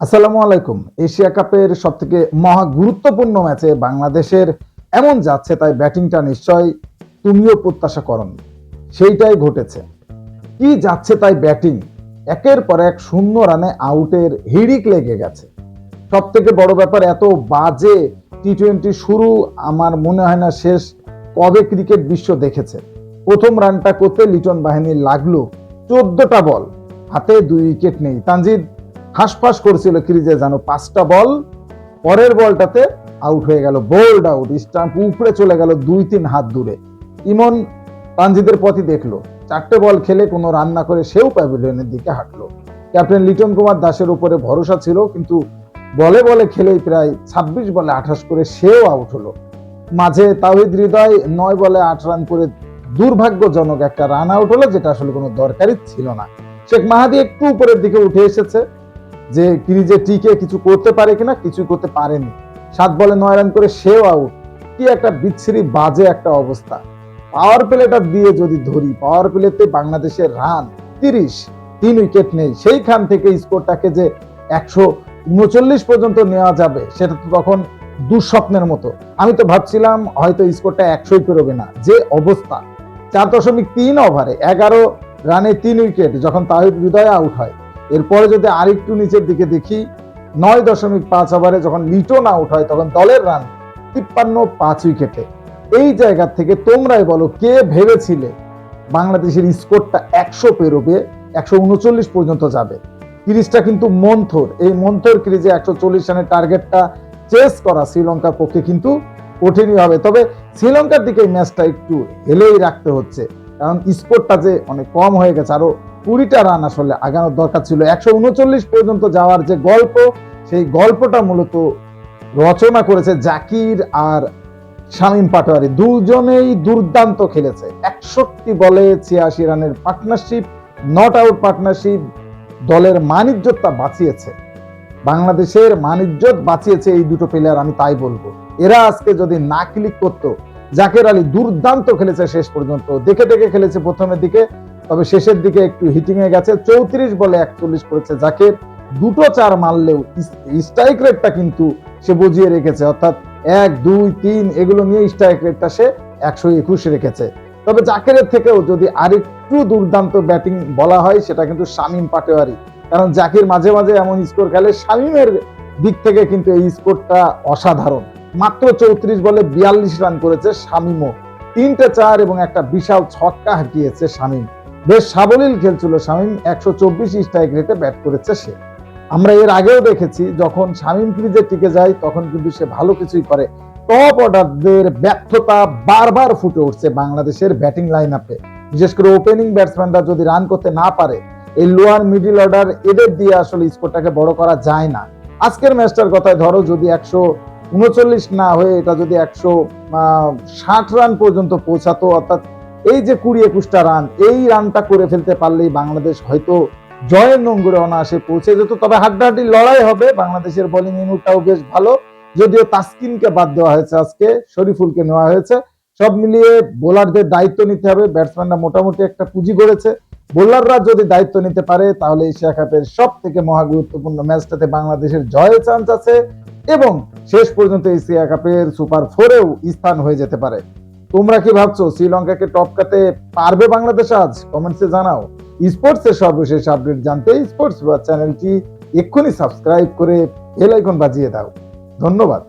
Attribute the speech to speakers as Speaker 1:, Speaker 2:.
Speaker 1: আসসালামু আলাইকুম। এশিয়া কাপের সব থেকে মহা গুরুত্বপূর্ণ ম্যাচে বাংলাদেশের এমন যাচ্ছে, তাই ব্যাটিংটা নিশ্চয় তুমিও প্রত্যাশা করন। সেইটাই ঘটেছে। কি যাচ্ছে তাই ব্যাটিং? একের পর এক শূন্য রানে আউটের হিড়িক লেগে গেছে। সব থেকে বড় ব্যাপার, এত বাজে টি টোয়েন্টি শুরু আমার মনে হয় না শেষ কবে ক্রিকেট বিশ্ব দেখেছে। প্রথম রানটা করতে লিটন বাহিনীর লাগল চোদ্দটা বল, হাতে দুই উইকেট নেই। তানজিদ হাঁসফাঁস করছিল ক্রিজে জানো পাঁচটা বল, পরের বলটাতে আউট হয়ে গেল বোল্ড আউট স্টাম্প উপরে চলে গেল দুই তিন হাত দূরে। ইমন তানজিদের পথই দেখল, চারটে বল খেলে কোনো রান না করে সেও প্যাভিলিয়নের দিকে হাঁটলো। ক্যাপ্টেন লিটন কুমার দাসের উপরে ভরসা ছিল, কিন্তু বলে বলে খেলেই প্রায় ছাব্বিশ বলে আঠাশ করে সেও আউট হলো। মাঝে তাহিদ হৃদয় নয় বলে আট রান করে দুর্ভাগ্যজনক একটা রান আউট হলো, যেটা আসলে কোনো দরকারই ছিল না। শেখ মাহাদি একটু উপরের দিকে উঠে এসেছে যে ক্রিজে টিকে কিছু করতে পারে কিনা কিছু করতে পারেনি। সাত বলে নয় রান করে সেও আউট কি একটা বিচ্ছিরি বাজে একটা অবস্থা। পাওয়ার প্লেটা দিয়ে যদি ধরি পাওয়ার প্লেতে বাংলাদেশের রান তিরিশ, তিন উইকেট নেই। সেইখান থেকে স্কোরটাকে যে একশো উনচল্লিশ পর্যন্ত নেওয়া যাবে, সেটা তো তখন দুঃস্বপ্নের মতো। আমি তো ভাবছিলাম হয়তো স্কোরটা একশোই পেরোবে না। যে অবস্থা, চার দশমিক তিন ওভারে এগারো রানে তিন উইকেট যখন তাহিদ হৃদয় আউট হয়। এরপরে যদি আরেকটু নিচের দিকে দেখি, নয় দশমিক পাঁচ ওভারে যখন লিটন আউট হয়, তখন দলের রান তিপ্পান্ন পাঁচ উইকেটে। এই জায়গা থেকে তোমরাই বলো, কে ভেবেছিলে বাংলাদেশের স্কোরটা একশো পেরোবে, একশো উনচল্লিশ পর্যন্ত যাবে? ক্রিজটা কিন্তু মন্থর। এই মন্থর ক্রিজে একশো চল্লিশ রানের টার্গেটটা চেস করা শ্রীলঙ্কার পক্ষে কিন্তু কঠিনই হবে। তবে শ্রীলঙ্কার দিকে ম্যাচটা একটু হেলেই রাখতে হচ্ছে, কারণ স্কোরটা যে অনেক কম হয়ে গেছে আরও কুড়িটা রান আসলে আগানোর দরকার ছিল। একশো উনচল্লিশ পর্যন্ত যাওয়ার যে গল্প, সেই গল্পটা মূলত রচনা করেছে জাকির আর শামীম পাটোয়ারি। দুজনেই দুর্দান্ত খেলেছে। একষট্টি বলে ছিয়াশি রানের পার্টনারশিপ নট আউট পার্টনারশিপ দলের মানিজ্যতা বাঁচিয়েছে। বাংলাদেশের মানিজ্যত বাঁচিয়েছে এই দুটো প্লেয়ার আমি তাই বলব। এরা আজকে যদি না ক্লিক করতো, জাকের আলী দুর্দান্ত খেলেছে শেষ পর্যন্ত। দেখে দেখে খেলেছে প্রথমের দিকে। তবে শেষের দিকে একটু হিটিং এ গেছে। চৌত্রিশ বলে একচল্লিশ করেছে জাকের। দুটো চার মারলেও স্ট্রাইক রেটটা কিন্তু সে বুঝিয়ে রেখেছে। অর্থাৎ এক, দুই, তিন এগুলো নিয়ে স্ট্রাইক রেটটা সে একশো একুশ রেখেছে। তবে জাকেরের থেকেও যদি আরেকটু দুর্দান্ত ব্যাটিং বলা হয়, সেটা কিন্তু শামীম পাটোয়ারি। কারণ জাকির মাঝে মাঝে এমন স্কোর খেলে, শামীমের দিক থেকে কিন্তু এই স্কোরটা অসাধারণ। মাত্র চৌত্রিশ বলে বিয়াল্লিশ রান করেছে শামীমও। তিনটে চার এবং একটা বিশাল ছক্কা হাঁকিয়েছে শামীম। বেশ সাবলীল খেলছিল শামীম। একশো চব্বিশ স্ট্রাইক রেটে ব্যাট করেছে সে। আমরা এর আগেও দেখেছি, যখন শামীম ক্রিজে টিকে যায়, তখন কিন্তু সে ভালো কিছুই করে। টপ অর্ডারদের ব্যর্থতা বারবার ফুটে উঠছে বাংলাদেশের ব্যাটিং লাইন আপে বিশেষ করে ওপেনিং ব্যাটসম্যানরা যদি রান করতে না পারে, এই লোয়ার মিডিল অর্ডার এদের দিয়ে আসলে স্কোরটাকে বড় করা যায় না। আজকের ম্যাচটার কথায় ধরো যদি একশো উনচল্লিশ না হয়ে এটা যদি একশো ষাট রান পর্যন্ত পৌঁছাতো, অর্থাৎ এই যে কুড়ি একুশটা রান, এই রানটা করে ফেলতে পারলেই বাংলাদেশ হয়তো জয়ের নোংরে অনায়াসে পৌঁছে যেত। তবে হাড্ডাহাড্ডি লড়াই হবে, বাংলাদেশের বোলিং ইউনিটটাও বেশ ভালো। যদিও তাসকিনকে বাদ দেওয়া হয়েছে আজকে, শরীফুলকে নেওয়া হয়েছে। সব মিলিয়ে বোলারদের দায়িত্ব নিতে হবে ব্যাটসম্যানরা মোটামুটি একটা পুঁজি করেছে বোলাররা যদি দায়িত্ব নিতে পারে, তাহলে এশিয়া কাপের সব থেকে মহা গুরুত্বপূর্ণ ম্যাচটাতে বাংলাদেশের জয়ের চান্স আছে এবং শেষ পর্যন্ত এশিয়া কাপের সুপার ফোরেও স্থান হয়ে যেতে পারে। তোমরা কি ভাবছ, শ্রীলঙ্কাকে টপকাতে পারবে বাংলাদেশ আজ? কমেন্টসে জানাও। স্পোর্টস এর সর্বশেষ আপডেট জানতে স্পোর্টস বা চ্যানেলটি এক্ষুনি সাবস্ক্রাইব করে বেল আইকন বাজিয়ে দাও। ধন্যবাদ।